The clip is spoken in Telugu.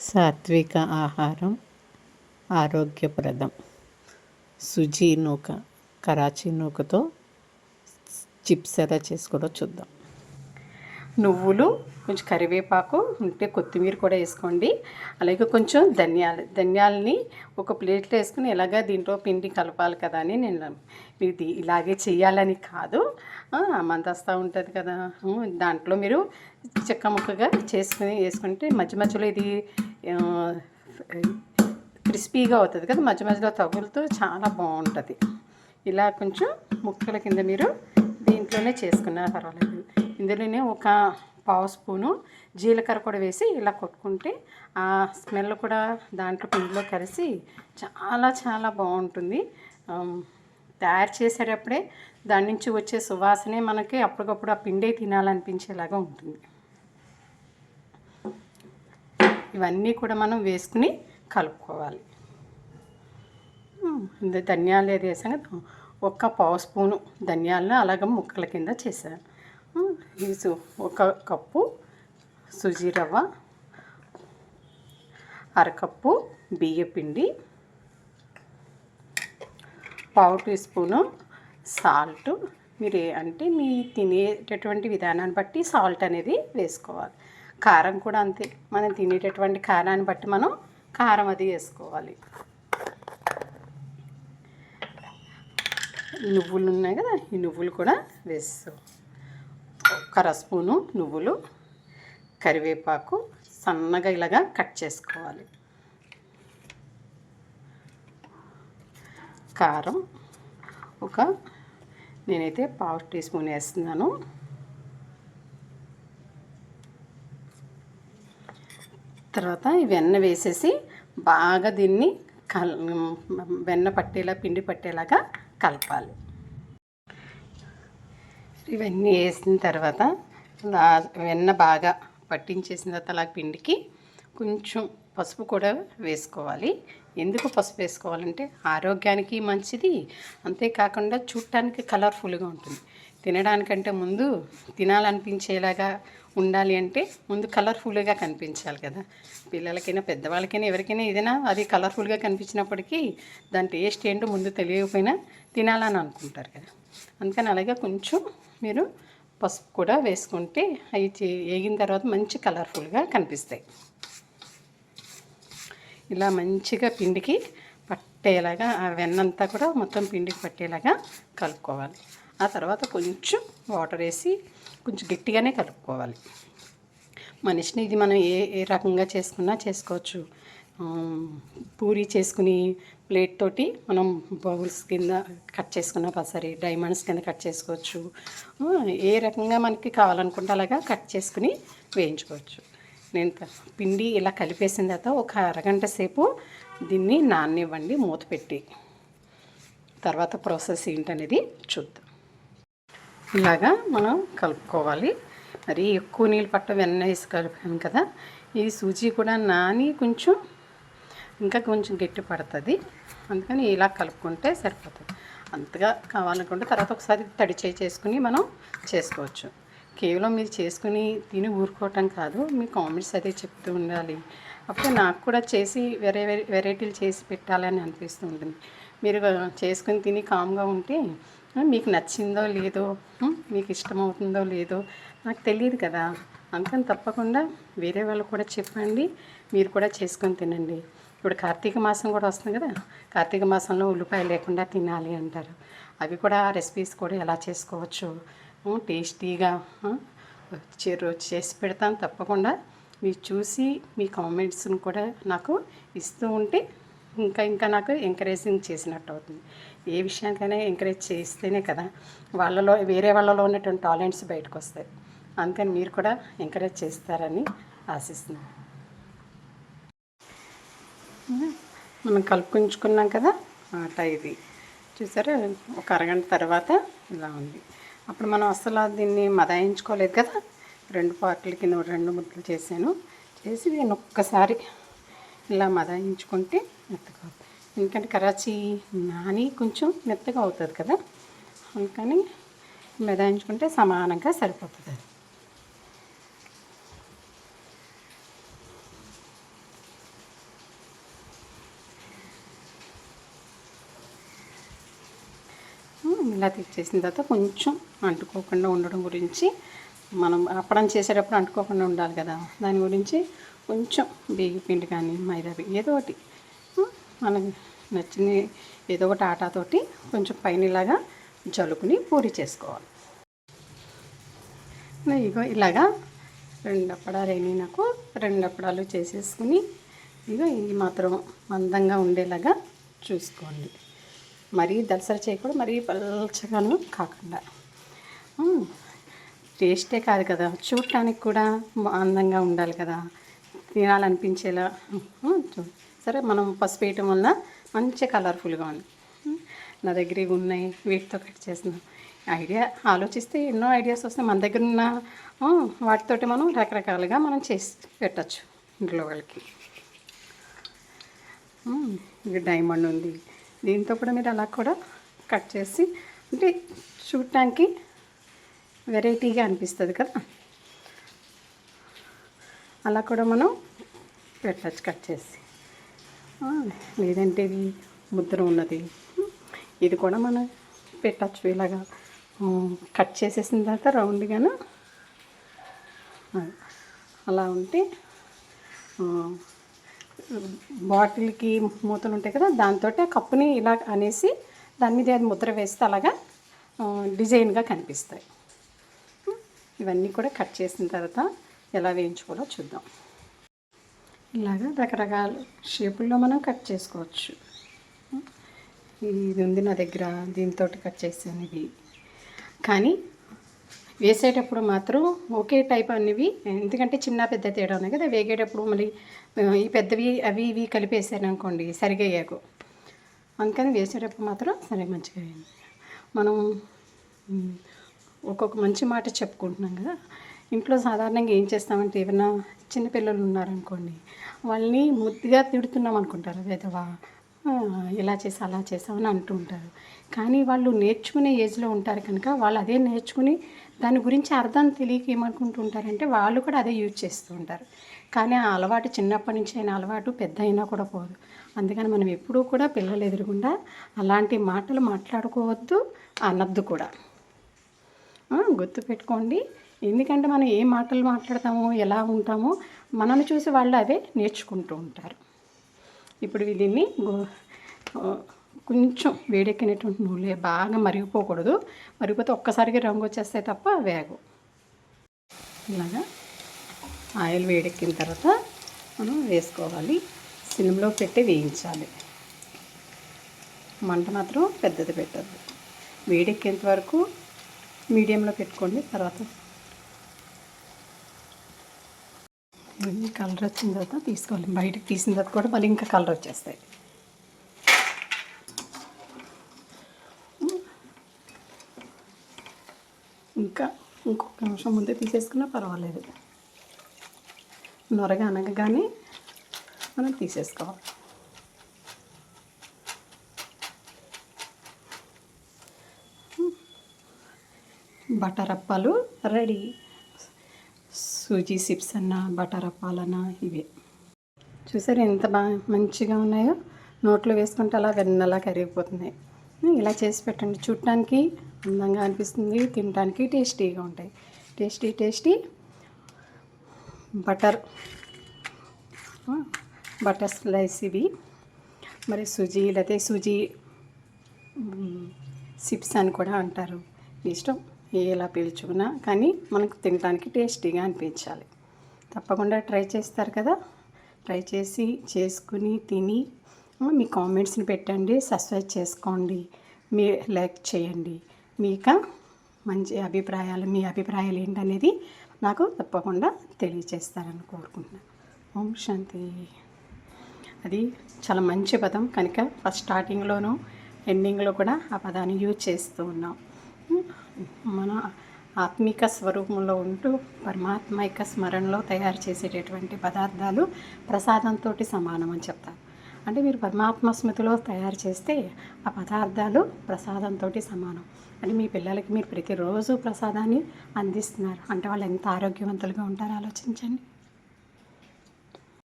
సాత్విక ఆహారం ఆరోగ్యప్రదం. సుజీ నూక కరాచీ నూకతో చిప్స్ ఎలా చేసుకోవడం చూద్దాం. నువ్వులు కొంచెం కరివేపాకు ఉంటే కొత్తిమీర కూడా వేసుకోండి. అలాగే కొంచెం ధనియాలు ధనియాలని ఒక ప్లేట్లో వేసుకుని ఎలాగా దీంట్లో పిండి కలపాలి కదా అని నేను ఇది ఇలాగే చేయాలని కాదు. మందస్తా ఉంటుంది కదా. దాంట్లో మీరు చెక్క ముక్కగా చేసుకుని వేసుకుంటే మధ్య మధ్యలో ఇది క్రిస్పీగా అవుతుంది కదా మధ్య మధ్యలో తగులుతూ చాలా బాగుంటుంది. ఇలా కొంచెం ముక్కల కింద మీరు దీంట్లోనే చేసుకున్నా పర్వాలేదు. ఇందులోనే ఒక పావు స్పూను జీలకర్ర కూడా వేసి ఇలా కొట్టుకుంటే ఆ స్మెల్ కూడా దాంట్లో పిండిలో కలిసి చాలా చాలా బాగుంటుంది. తయారు చేసేటప్పుడే దాని నుంచి వచ్చే సువాసనే మనకి అప్పటికప్పుడు ఆ పిండే తినాలనిపించేలాగా ఉంటుంది. ఇవన్నీ కూడా మనం వేసుకుని కలుపుకోవాలి. ధనియాలు ఏది వేసాం కదా ఒక్క పావు స్పూను ధనియాలను అలాగే ముక్కల కింద చేశాను. ఈ ఒక కప్పు సుజీ రవ్వ అరకప్పు బియ్య పిండి పావు టీ స్పూను సాల్ట్. మీరు అంటే మీ తినేటటువంటి విధానాన్ని బట్టి సాల్ట్ అనేది వేసుకోవాలి. కారం కూడా అంతే. మనం తినేటటువంటి కారాన్ని బట్టి మనం కారం అది వేసుకోవాలి. నువ్వులు ఉన్నాయి కదా ఈ నువ్వులు కూడా వేస్తాం. ఒక స్పూను నువ్వులు కరివేపాకు సన్నగా ఇలాగా కట్ చేసుకోవాలి. కారం ఒక నేనైతే పావు టీ స్పూన్ వేస్తున్నాను. తర్వాత వెన్న వేసేసి బాగా దీన్ని కల్ వెన్న పట్టేలా పిండి పట్టేలాగా కలపాలి. ఇవన్నీ వేసిన తర్వాత వెన్న బాగా పట్టించేసిన తర్వాత అలా పిండికి కొంచెం పసుపు కూడా వేసుకోవాలి. ఎందుకు పసుపు వేసుకోవాలంటే ఆరోగ్యానికి మంచిది. అంతేకాకుండా చూడటానికి కలర్ఫుల్గా ఉంటుంది. తినడానికంటే ముందు తినాలనిపించేలాగా ఉండాలి అంటే ముందు కలర్ఫుల్గా కనిపించాలి కదా. పిల్లలకైనా పెద్దవాళ్ళకైనా ఎవరికైనా ఏదైనా అది కలర్ఫుల్గా కనిపించినప్పటికీ దాని టేస్ట్ ఏంటో ముందు తెలియకపోయినా తినాలని అనుకుంటారు కదా. అందుకని అలాగే కొంచెం మీరు పసుపు కూడా వేసుకుంటే అవి వేగిన తర్వాత మంచి కలర్ఫుల్గా కనిపిస్తాయి. ఇలా మంచిగా పిండికి పట్టేలాగా ఆ వెన్నంతా కూడా మొత్తం పిండికి పట్టేలాగా కలుపుకోవాలి. ఆ తర్వాత కొంచెం వాటర్ వేసి కొంచెం గట్టిగానే కలుపుకోవాలి. మనిషిని ఇది మనం ఏ ఏ రకంగా చేసుకున్నా చేసుకోవచ్చు. పూరి చేసుకుని ప్లేట్ తోటి మనం బౌల్స్ కింద కట్ చేసుకున్నా పసరి డైమండ్స్ కింద కట్ చేసుకోవచ్చు. ఏ రకంగా మనకి కావాలనుకుంటే అలాగా కట్ చేసుకుని వేయించుకోవచ్చు. నేను పిండి ఇలా కలిపేసిన తర్వాత ఒక అరగంట సేపు దీన్ని నాననివ్వండి మూత పెట్టి. తర్వాత ప్రాసెస్ ఏంటనేది చూద్దాం. ఇలాగా మనం కలుపుకోవాలి. మరి ఎక్కువ నీళ్ళు పట్ట వెన్న వేసి కలిపాను కదా. ఈ సూజీ కూడా నాని కొంచెం ఇంకా కొంచెం గట్టి పడుతుంది. అందుకని ఇలా కలుపుకుంటే సరిపోతుంది. అంతగా కావాలనుకుంటే తర్వాత ఒకసారి తడి చేయి చేసుకుని మనం చేసుకోవచ్చు. కేవలం మీరు చేసుకుని తిని ఊరుకోవటం కాదు మీ కామెంట్స్ అదే చెప్తూ ఉండాలి. అప్పుడు నాకు కూడా చేసి వెరై వెరైటీలు చేసి పెట్టాలని అనిపిస్తూ ఉంటుంది. మీరు చేసుకుని తిని కామ్గా ఉంటే మీకు నచ్చిందో లేదో మీకు ఇష్టమవుతుందో లేదో నాకు తెలియదు కదా. అందుకని తప్పకుండా వేరే వాళ్ళు కూడా చెప్పండి మీరు కూడా చేసుకొని తినండి. ఇప్పుడు కార్తీక మాసం కూడా వస్తుంది కదా. కార్తీక మాసంలో ఉల్లిపాయ లేకుండా తినాలి అంటారు. అవి కూడా రెసిపీస్ కూడా ఎలా చేసుకోవచ్చు? టేస్టీగా చే- రోజు చేసి పెడతాను తప్పకుండా. మీరు చూసి మీ కామెంట్స్ని కూడా నాకు ఇస్తూ ఉంటే ఇంకా ఇంకా నాకు ఎంకరేజింగ్ చేసినట్టు అవుతుంది. ఏ విషయానికైనా ఎంకరేజ్ చేస్తేనే కదా వాళ్ళలో వేరే వాళ్ళలో ఉన్నటువంటి టాలెంట్స్ బయటకు వస్తాయి అందుకని మీరు కూడా ఎంకరేజ్ చేస్తారని ఆశిస్తున్నాను మనం కలుపుకుంచుకున్నాం కదా ఆట ఇది. చూసారా? ఒక అరగంట తర్వాత ఇలా ఉంది. అప్పుడు మనం అసలు దీన్ని మదాయించుకోలేదు కదా? రెండు పార్ట్ల కింద రెండు ముద్దలు చేశాను. చేసి నేను ఒక్కసారి ఇలా మదాయించుకుంటే మెత్తగా ఎందుకంటే కరాచీ నాని కొంచెం మెత్తగా అవుతుంది కదా. అందుకని మెదాయించుకుంటే సమానంగా సరిపోతుంది అది. ఇలా తెచ్చేసిన తర్వాత కొంచెం అంటుకోకుండా ఉండడం గురించి మనం అప్పడం చేసేటప్పుడు అంటుకోకుండా ఉండాలి కదా. దాని గురించి కొంచెం బియ్య పిండి కానీ మైదా ఏదో ఒకటి మనకు నచ్చిన ఏదో ఒకటి ఆటాతోటి కొంచెం పైన ఇలాగా జలుకుని పూరి చేసుకోవాలి. ఇగో ఇలాగా రెండు అప్పడాలు నాకు. రెండు అప్పడాలు చేసేసుకుని ఇగో ఇది మాత్రం మందంగా ఉండేలాగా చూసుకోండి. మరీ దలసరి చేయకూడదు మరీ పల్చగాను కాకుండా. టేస్టే కాదు కదా. చూడటానికి కూడా అందంగా ఉండాలి కదా. తినాలనిపించేలా. సరే మనం పసుపు వేయటం వల్ల మంచి కలర్ఫుల్గా ఉంది. నా దగ్గర ఇవి ఉన్నాయి వీటితో కట్ చేసినాం ఐడియా ఆలోచిస్తే ఎన్నో ఐడియాస్ వస్తాయి. మన దగ్గర ఉన్న వాటితోటి మనం రకరకాలుగా మనం చేసి పెట్టచ్చు ఇంట్లో వాళ్ళకి. ఇది డైమండ్ ఉంది. దీంతో కూడా మీరు అలా కూడా కట్ చేసి అంటే చూడటానికి వెరైటీగా అనిపిస్తుంది కదా? అలా కూడా మనం పెట్టచ్చు కట్ చేసి. లేదంటే ఇది ముద్ర ఉన్నది. ఇది కూడా మనం పెట్టచ్చు ఇలాగా. కట్ చేసేసిన తర్వాత రౌండ్గాను అలా ఉంటే బాటిల్కి మూతలు ఉంటాయి కదా దాంతో ఆ కప్పుని ఇలా అనేసి దాని మీద అది ముద్ర వేస్తే అలాగా డిజైన్గా కనిపిస్తాయి. ఇవన్నీ కూడా కట్ చేసిన తర్వాత ఎలా వేయించుకోవాలో చూద్దాం. ఇలాగా రకరకాల షేపుల్లో మనం కట్ చేసుకోవచ్చు. ఇది ఉంది నా దగ్గర దీంతో కట్ చేసాను ఇవి కానీ వేసేటప్పుడు మాత్రం ఒకే టైప్ అనేవి ఎందుకంటే చిన్న పెద్ద తేడా ఉన్నాయి కదా వేగేటప్పుడు మళ్ళీ ఈ పెద్దవి అవి ఇవి కలిపేసాను అనుకోండి సరిగా వేయకు అందుకని వేసేటప్పుడు మాత్రం సరే మంచిగా అయింది. మనం ఒక్కొక్క మంచి మాట చెప్పుకుంటున్నాం కదా ఇంట్లో సాధారణంగా ఏం చేస్తామంటే ఏమైనా చిన్నపిల్లలు ఉన్నారనుకోండి వాళ్ళని ముద్దుగా తిడుతున్నాం అనుకుంటారు. విధవా ఇలా చేసి అలా చేసామని అంటూ ఉంటారు. కానీ వాళ్ళు నేర్చుకునే ఏజ్లో ఉంటారు కనుక వాళ్ళు అదే నేర్చుకుని దాని గురించి అర్థం తెలియక ఏమనుకుంటూ ఉంటారంటే వాళ్ళు కూడా అదే యూజ్ చేస్తూ ఉంటారు. కానీ ఆ అలవాటు చిన్నప్పటి నుంచి అయిన అలవాటు పెద్ద అయినా కూడా పోదు. అందుకని మనం ఎప్పుడూ కూడా పిల్లలు ఎదురుకుండా అలాంటి మాటలు మాట్లాడుకోవద్దు అనద్దు కూడా. గుర్తు గుర్తుపెట్టుకోండి. ఎందుకంటే మనం ఏ మాటలు మాట్లాడతామో ఎలా ఉంటామో మనల్ని చూసి వాళ్ళు అవే నేర్చుకుంటూ ఉంటారు. ఇప్పుడు దీన్ని కొంచెం వేడెక్కినటువంటి నూనె బాగా మరిగిపోకూడదు. మరిగిపోతే ఒక్కసారిగా రంగు వచ్చేస్తే తప్ప వేగు ఇలాగా ఆయిల్ వేడెక్కిన తర్వాత మనం వేసుకోవాలి. సిమ్లో పెట్టి వేయించాలి. మంట మాత్రం పెద్దది పెట్టద్దు. వేడెక్కేంత వరకు మీడియంలో పెట్టుకోండి తర్వాత ఇవన్నీ కలర్ వచ్చిన తర్వాత తీసుకోవాలి. బయటకు తీసిన తర్వాత కూడా మళ్ళీ ఇంకా కలర్ వచ్చేస్తాయి. ఇంకా ఇంకొక నిమిషం ముందే తీసేసుకున్నా పర్వాలేదు. నొరగా అనగానే మనం తీసేసుకోవాలి. బటర్ అప్పాలు రెడీ. సూజీ చిప్స్ అన్న బటర్ అప్పాలన్నా ఇవే. చూసారు ఎంత బాగా మంచిగా ఉన్నాయో? నోట్లో వేసుకుంటే అలా వెన్నలా కరిగిపోతున్నాయి. ఇలా చేసి పెట్టండి. చూడటానికి అందంగా అనిపిస్తుంది తినడానికి టేస్టీగా ఉంటాయి. Tasty tasty. Butter. Butter slice ఇవి. మరి సుజీ లేకపోతే సుజీ సిప్స్ అని కూడా అంటారు. ఇష్టం? ఎలా పీల్చుకున్నా కానీ మనకు తినడానికి టేస్టీగా అనిపించాలి. తప్పకుండా ట్రై చేస్తారు కదా? ట్రై చేసి చేసుకుని తిని మీ కామెంట్స్ని పెట్టండి సబ్స్క్రైబ్ చేసుకోండి మీ లైక్ చేయండి. మీక మంచి అభిప్రాయాలు మీ అభిప్రాయాలు ఏంటనేది నాకు తప్పకుండా తెలియచేస్తారని కోరుకుంటున్నాను ఓం శాంతి. అది చాలా మంచి పదం. కనుక ఫస్ట్ స్టార్టింగ్లోనూ ఎండింగ్లో కూడా ఆ పదాన్ని యూజ్ చేస్తూ ఉన్నాం. మన ఆత్మిక స్వరూపంలో ఉంటూ పరమాత్మ యొక్క స్మరణలో తయారు చేసేటటువంటి పదార్థాలు ప్రసాదంతో సమానం అని చెప్తారు. అంటే మీరు పరమాత్మ స్మృతిలో తయారు చేస్తే ఆ పదార్థాలు ప్రసాదంతో సమానం. అంటే మీ పిల్లలకి మీరు ప్రతిరోజు ప్రసాదాన్ని అందిస్తున్నారు. అంటే వాళ్ళు ఎంత ఆరోగ్యవంతులుగా ఉంటారో ఆలోచించండి.